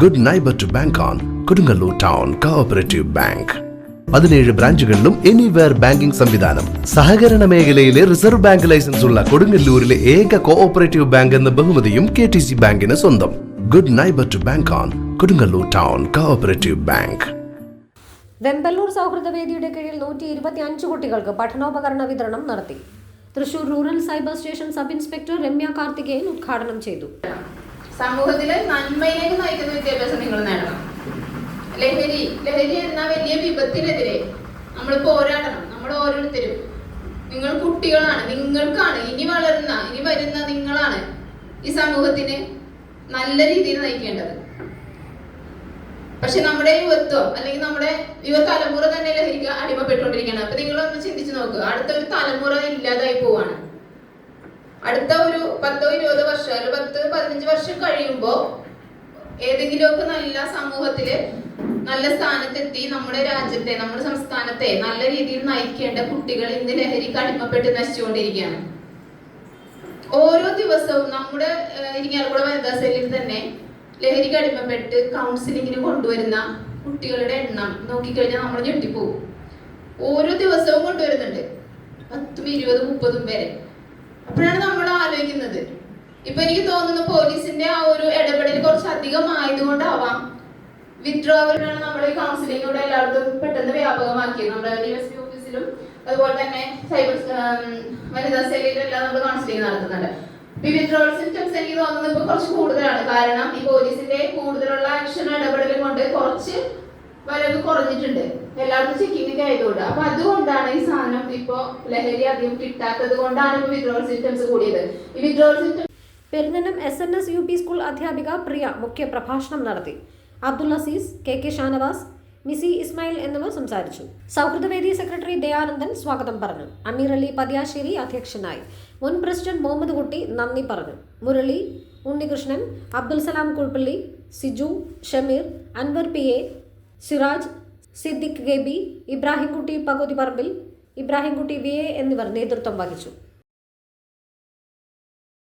Good neighbour to bank on Kodungallur town cooperative bank പതിനേഴ് ബ്രാഞ്ചുകളിലും anywhere banking സംവിധാനം. സഹകരണ മേഖലയിലെ റിസർവ് ബാങ്ക് ലൈസൻസ് ഉള്ള കൊടുങ്ങല്ലൂരിലെ ഏക കോഓപ്പറേറ്റീവ് ബാങ്ക് എന്ന ബഹുമതിയും കെ ടി സി ബാങ്കിന് സ്വന്തം. Good neighbour to bank on Kodungallur town cooperative bank Vemballur സൗഹൃദ വേദിയുടെ കീഴിൽ നൂറ്റി ഇരുപത്തി അഞ്ച് കുട്ടികൾക്ക് പഠനോപകരണ വിതരണം നടത്തി. Thrissur rural cyber station sub inspector Ramya Karthikeyan ഉദ്ഘാടനം ചെയ്തു. സമൂഹത്തിലെ നന്മയിലേക്ക് നയിക്കുന്ന വിദ്യാഭ്യാസം നിങ്ങൾ നേടണം. ലഹരി ലഹരി എന്ന വലിയ വിപത്തിനെതിരെ നമ്മൾ പോരാടണം. നമ്മൾ ഓരോരുത്തരും. നിങ്ങൾ കുട്ടികളാണ് നിങ്ങൾക്കാണ് ഇനി വളരുന്ന ഇനി വരുന്ന നിങ്ങളാണ് ഈ സമൂഹത്തിന് നല്ല രീതിയിൽ നയിക്കേണ്ടത്. പക്ഷെ നമ്മുടെ യുവത്വം അല്ലെങ്കിൽ നമ്മുടെ യുവതലമുറ തന്നെ ലഹരിക്ക് അടിമപ്പെട്ടുകൊണ്ടിരിക്കുകയാണ്. അപ്പൊ നിങ്ങളൊന്ന് ചിന്തിച്ചു നോക്കുക അടുത്തൊരു തലമുറ ഇല്ലാതായി പോവാണ്. അടുത്ത ഒരു പത്തോ ഇരുപതോ വർഷം അല്ലെങ്കിൽ പത്ത് പതിനഞ്ച് വർഷം കഴിയുമ്പോ ഏതെങ്കിലുമൊക്കെ നല്ല സമൂഹത്തിൽ നല്ല സ്ഥാനത്തെത്തി നമ്മുടെ രാജ്യത്തെ നമ്മുടെ സംസ്ഥാനത്തെ നല്ല രീതിയിൽ നയിക്കേണ്ട കുട്ടികൾ ഇന്ന് ലഹരിക്ക് അടിമപ്പെട്ട് നശിച്ചുകൊണ്ടിരിക്കുകയാണ്. ഓരോ ദിവസവും നമ്മുടെ ഇരിങ്ങാലക്കുട വനിതാ സെല്ലിൽ തന്നെ ലഹരിക്ക് അടിമപ്പെട്ട് കൗൺസിലിങ്ങിന് കൊണ്ടുവരുന്ന കുട്ടികളുടെ എണ്ണം നോക്കിക്കഴിഞ്ഞാൽ നമ്മൾ ഞെട്ടിപ്പോകും ഓരോ ദിവസവും കൊണ്ടുവരുന്നുണ്ട്. പത്തും ഇരുപതും മുപ്പതും വരെ. അപ്പോഴാണ് നമ്മൾ ആലോചിക്കുന്നത്. ഇപ്പൊ എനിക്ക് തോന്നുന്നു പോലീസിന്റെ ആ ഒരു ഇടപെടൽ കുറച്ച് അധികം ആയതുകൊണ്ടാവാം വിത്ഡ്രോവലാണ് നമ്മൾ ഈ കൗൺസിലിംഗ് ഇവിടെ എല്ലായിടത്തും പെട്ടെന്ന് വ്യാപകമാക്കിയത്. നമ്മുടെ ഡിഎസ്പി ഓഫീസിലും അതുപോലെ തന്നെ സൈബർ വനിതാ സെല്ലിലും എല്ലാം നമ്മൾ കൗൺസിലിംഗ് നടത്തുന്നുണ്ട്. ഈ വിത്ഡ്രോവൽ സിംറ്റംസ് എനിക്ക് തോന്നുന്നത് ഇപ്പൊ കുറച്ച് കൂടുതലാണ്. കാരണം ഈ പോലീസിന്റെ കൂടുതലുള്ള ആക്ഷൻ ഇടപെടൽ കൊണ്ട് കുറച്ച് വരവ് കുറഞ്ഞിട്ടുണ്ട്. എല്ലായിടത്തും ചെക്കിംഗ് ആയതുകൊണ്ട്. അപ്പൊ അതുകൊണ്ടാണ് ഈ സാധനം ഇപ്പൊ ലഹരി അധികം കിട്ടാത്തത് കൊണ്ടാണ് ഇപ്പൊ വിഡ്രോൾ സിംറ്റംസ് കൂടിയത്. ഈ withdrawal symptom പെരുന്നനം S N S U P school അധ്യാപിക പ്രിയ മുഖ്യ പ്രഭാഷണം നടത്തി. അബ്ദുൽ അസീസ് കെ കെ ഷാനവാസ് മിസി ഇസ്മായിൽ എന്നിവർ സംസാരിച്ചു. സൗഹൃദവേദി സെക്രട്ടറി ദയാനന്ദൻ സ്വാഗതം പറഞ്ഞു. അമീർ അലി പതിയാശ്ശേരി അധ്യക്ഷനായി. മുൻ പ്രസിഡന്റ് മുഹമ്മദ് കുട്ടി നന്ദി പറഞ്ഞു. മുരളി ഉണ്ണികൃഷ്ണൻ അബ്ദുൽ സലാം കുൾപ്പള്ളി സിജു ഷമീർ അൻവർ പി എ സിറാജ് സിദ്ദിഖ് ഗേബി ഇബ്രാഹിംകുട്ടി പകുതി പറമ്പിൽ ഇബ്രാഹിംകുട്ടി വി എ എന്നിവർ നേതൃത്വം വഹിച്ചു.